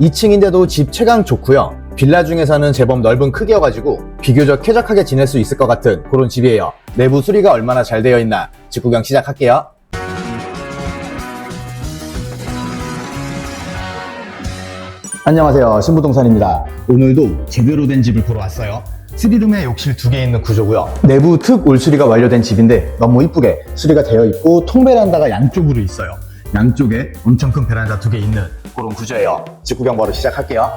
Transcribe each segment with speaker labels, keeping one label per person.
Speaker 1: 2층인데도 집 채광 좋고요. 빌라 중에서는 제법 넓은 크기여가지고 비교적 쾌적하게 지낼 수 있을 것 같은 그런 집이에요. 내부 수리가 얼마나 잘 되어 있나 집 구경 시작할게요. 안녕하세요. 신부동산입니다. 오늘도 제대로 된 집을 보러 왔어요. 3룸에 욕실 두 개 있는 구조고요. 내부 특 올수리가 완료된 집인데 너무 이쁘게 수리가 되어 있고 통베란다가 양쪽으로 있어요. 양쪽에 엄청 큰 베란다 두 개 있는 그런 구조예요. 집 구경 바로 시작할게요.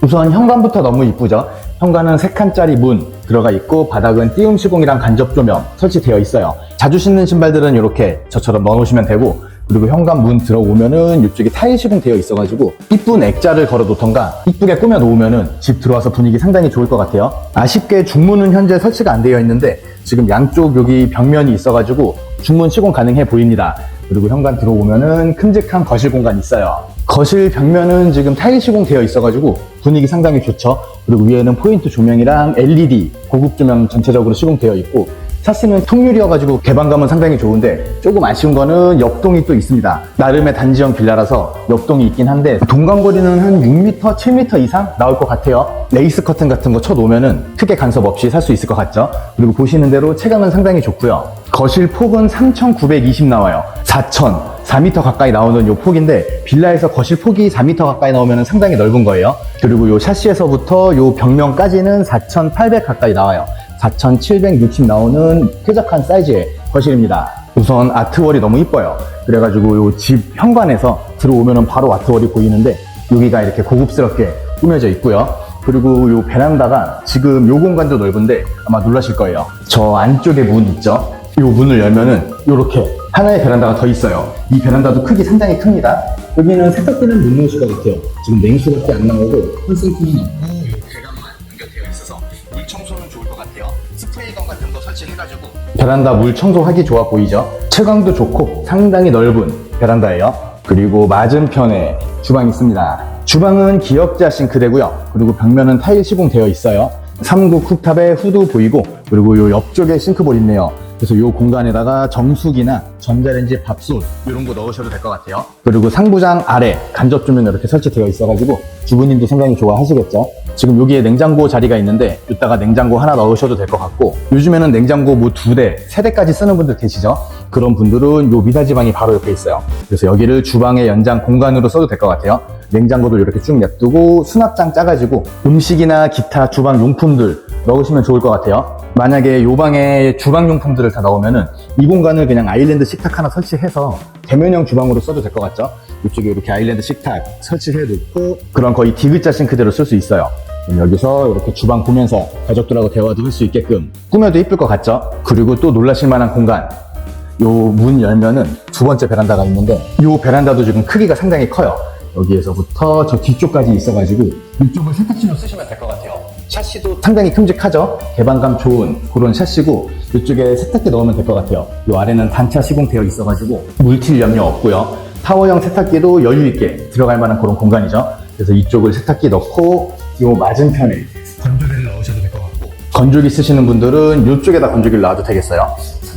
Speaker 1: 우선 현관부터 너무 이쁘죠? 현관은 3칸짜리 문 들어가 있고 바닥은 띄움 시공이랑 간접 조명 설치되어 있어요. 자주 신는 신발들은 이렇게 저처럼 넣어놓으시면 되고 그리고 현관 문 들어오면은 이쪽에 타일 시공 되어 있어가지고 이쁜 액자를 걸어 놓던가 이쁘게 꾸며 놓으면은 집 들어와서 분위기 상당히 좋을 것 같아요. 아쉽게 중문은 현재 설치가 안 되어 있는데 지금 양쪽 여기 벽면이 있어가지고 중문 시공 가능해 보입니다. 그리고 현관 들어오면은 큼직한 거실 공간 있어요. 거실 벽면은 지금 타일 시공 되어 있어가지고 분위기 상당히 좋죠. 그리고 위에는 포인트 조명이랑 LED 고급 조명 전체적으로 시공되어 있고 샤시는 통유리여가지고 개방감은 상당히 좋은데 조금 아쉬운 거는 옆동이 또 있습니다. 나름의 단지형 빌라라서 옆동이 있긴 한데 동간거리는 한 6m, 7m 이상 나올 것 같아요. 레이스 커튼 같은 거 쳐놓으면은 크게 간섭 없이 살 수 있을 것 같죠. 그리고 보시는 대로 체감은 상당히 좋고요. 거실 폭은 3,920 나와요. 4,000, 4m 가까이 나오는 요 폭인데 빌라에서 거실 폭이 4m 가까이 나오면 상당히 넓은 거예요. 그리고 요 샤시에서부터 요 벽면까지는 4,800 가까이 나와요. 4,760 나오는 쾌적한 사이즈의 거실입니다. 우선 아트월이 너무 이뻐요. 그래가지고 요 집 현관에서 들어오면 바로 아트월이 보이는데 여기가 이렇게 고급스럽게 꾸며져 있고요. 그리고 요 베란다가 지금 요 공간도 넓은데 아마 놀라실 거예요. 저 안쪽에 문 있죠? 요 문을 열면은 요렇게 하나의 베란다가 더 있어요. 이 베란다도 크기 상당히 큽니다. 여기는 넣으실 것 같아요. 지금 냉수밖에 안 나오고 콘센트는 없고 요 배관만 연결되어 있어서 물 청소는 좋을 것 같아요. 스프레이건 같은 거 설치해가지고 베란다 물 청소하기 좋아 보이죠? 채광도 좋고 상당히 넓은 베란다예요. 그리고 맞은편에 주방이 있습니다. 주방은 기역자 싱크대고요. 그리고 벽면은 타일 시공되어 있어요. 3구 쿡탑에 후드 보이고 그리고 요 옆쪽에 싱크볼 있네요. 그래서 이 공간에다가 정수기나 전자레인지 밥솥 이런 거 넣으셔도 될 것 같아요. 그리고 상부장 아래 간접 조명 이렇게 설치되어 있어가지고 주부님도 상당히 좋아하시겠죠. 지금 여기에 냉장고 자리가 있는데 이따가 냉장고 하나 넣으셔도 될 것 같고 요즘에는 냉장고 뭐 두 대, 세 대까지 쓰는 분들 계시죠? 그런 분들은 요 미닫이 방이 바로 옆에 있어요. 그래서 여기를 주방의 연장 공간으로 써도 될 것 같아요. 냉장고도 이렇게 쭉 냅두고 수납장 짜가지고 음식이나 기타 주방 용품들 넣으시면 좋을 것 같아요. 만약에 요 방에 주방 용품들을 다 넣으면은 이 공간을 그냥 아일랜드 식탁 하나 설치해서 대면형 주방으로 써도 될 것 같죠? 이쪽에 이렇게 아일랜드 식탁 설치해 놓고 그런 거의 디귿자 싱크대로 쓸 수 있어요. 여기서 이렇게 주방 보면서 가족들하고 대화도 할 수 있게끔 꾸며도 이쁠 것 같죠? 그리고 또 놀라실 만한 공간. 요 문 열면은 두 번째 베란다가 있는데 요 베란다도 지금 크기가 상당히 커요. 여기에서부터 저 뒤쪽까지 있어가지고 이쪽을 세탁실로 쓰시면 될 것 같아요. 샤시도 상당히 큼직하죠? 개방감 좋은 그런 샤시고 이쪽에 세탁기 넣으면 될 것 같아요. 이 아래는 단차 시공되어 있어가지고 물튈 염려 없고요. 타워형 세탁기도 여유 있게 들어갈 만한 그런 공간이죠. 그래서 이쪽을 세탁기 넣고 이 맞은편에 건조기를 넣으셔도 될 것 같고 건조기 쓰시는 분들은 이쪽에다 건조기를 놔도 되겠어요.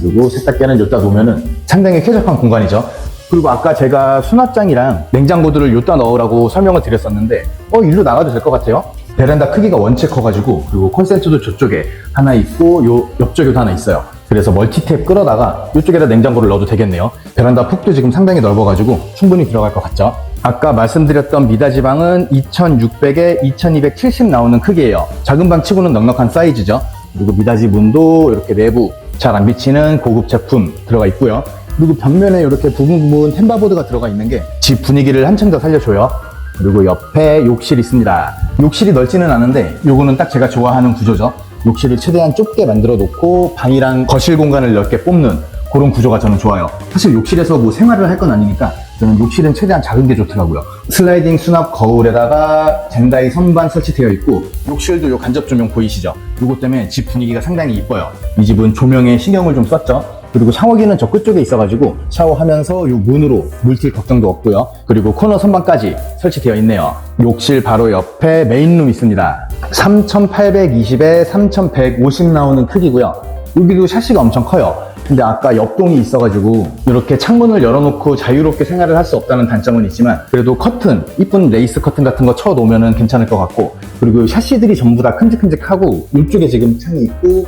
Speaker 1: 그리고 세탁기는 여기다 놓으면은 상당히 쾌적한 공간이죠. 그리고 아까 제가 수납장이랑 냉장고들을 여기다 넣으라고 설명을 드렸었는데 어 일로 나가도 될 것 같아요. 베란다 크기가 원체 커가지고 그리고 콘센트도 저쪽에 하나 있고 요 옆쪽에도 하나 있어요. 그래서 멀티탭 끌어다가 이쪽에다 냉장고를 넣어도 되겠네요. 베란다 폭도 지금 상당히 넓어가지고 충분히 들어갈 것 같죠. 아까 말씀드렸던 미닫이 방은 2600에 2270 나오는 크기예요. 작은 방 치고는 넉넉한 사이즈죠. 그리고 미닫이 문도 이렇게 내부 잘 안 비치는 고급 제품 들어가 있고요. 그리고 벽면에 이렇게 부분 부분 템바보드가 들어가 있는 게 집 분위기를 한층 더 살려줘요. 그리고 옆에 욕실 있습니다. 욕실이 넓지는 않은데 요거는 딱 제가 좋아하는 구조죠. 욕실을 최대한 좁게 만들어 놓고 방이랑 거실 공간을 넓게 뽑는 그런 구조가 저는 좋아요. 사실 욕실에서 뭐 생활을 할 건 아니니까 저는 욕실은 최대한 작은 게 좋더라고요. 슬라이딩 수납 거울에다가 젠다이 선반 설치되어 있고 욕실도 요 간접 조명 보이시죠? 요것 때문에 집 분위기가 상당히 이뻐요. 이 집은 조명에 신경을 좀 썼죠. 그리고 샤워기는 저 끝쪽에 있어가지고 샤워하면서 요 문으로 물튈 걱정도 없고요. 그리고 코너 선반까지 설치되어 있네요. 욕실 바로 옆에 메인룸 있습니다. 3820에 3150 나오는 크기고요. 여기도 샤시가 엄청 커요. 근데 아까 옆동이 있어가지고 이렇게 창문을 열어놓고 자유롭게 생활을 할 수 없다는 단점은 있지만 그래도 커튼, 이쁜 레이스 커튼 같은 거 쳐놓으면 괜찮을 것 같고 그리고 샤시들이 전부 다 큼직큼직하고 이쪽에 지금 창이 있고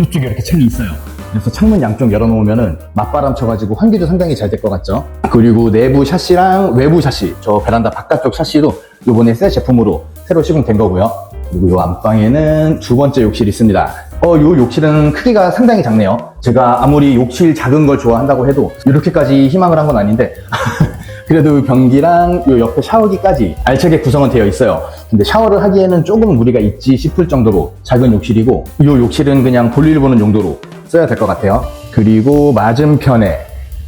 Speaker 1: 이쪽에 이렇게 창이 있어요. 그래서 창문 양쪽 열어놓으면은 맞바람 쳐가지고 환기도 상당히 잘 될 것 같죠. 그리고 내부 샤시랑 외부 샤시, 저 베란다 바깥쪽 샤시도 이번에 새 제품으로 새로 시공된 거고요. 그리고 이 안방에는 두 번째 욕실이 있습니다. 어, 요 욕실은 크기가 상당히 작네요. 제가 아무리 욕실 작은 걸 좋아한다고 해도 이렇게까지 희망을 한 건 아닌데 그래도 변기랑 요 옆에 샤워기까지 알차게 구성은 되어 있어요. 근데 샤워를 하기에는 조금 무리가 있지 싶을 정도로 작은 욕실이고 이 욕실은 그냥 볼일 보는 용도로 써야 될 것 같아요. 그리고 맞은편에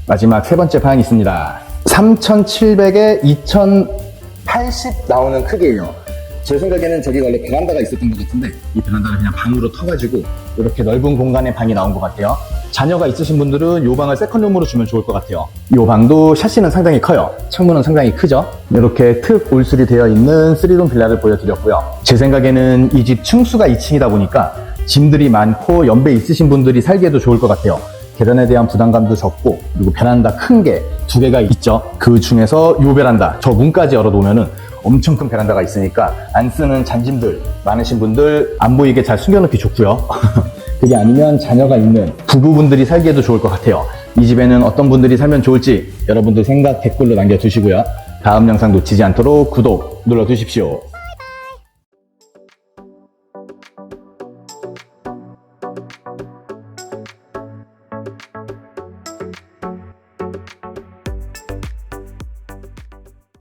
Speaker 1: 마지막 세 번째 방이 있습니다. 3700에 2080 나오는 크기예요. 제 생각에는 저기 원래 베란다가 있었던 것 같은데 이 베란다를 그냥 방으로 터가지고 이렇게 넓은 공간에 방이 나온 것 같아요. 자녀가 있으신 분들은 이 방을 세컨룸으로 주면 좋을 것 같아요. 이 방도 샤시는 상당히 커요. 창문은 상당히 크죠. 이렇게 특 올술이 되어 있는 3룸 빌라를 보여드렸고요. 제 생각에는 이 집 층수가 2층이다 보니까 짐들이 많고 연배 있으신 분들이 살기에도 좋을 것 같아요. 계단에 대한 부담감도 적고 그리고 베란다 큰 게 두 개가 있죠. 그 중에서 요 베란다 저 문까지 열어놓으면은 엄청 큰 베란다가 있으니까 안 쓰는 잔짐들 많으신 분들 안 보이게 잘 숨겨놓기 좋고요. 그게 아니면 자녀가 있는 부부분들이 살기에도 좋을 것 같아요. 이 집에는 어떤 분들이 살면 좋을지 여러분들 생각 댓글로 남겨주시고요. 다음 영상 놓치지 않도록 구독 눌러주십시오.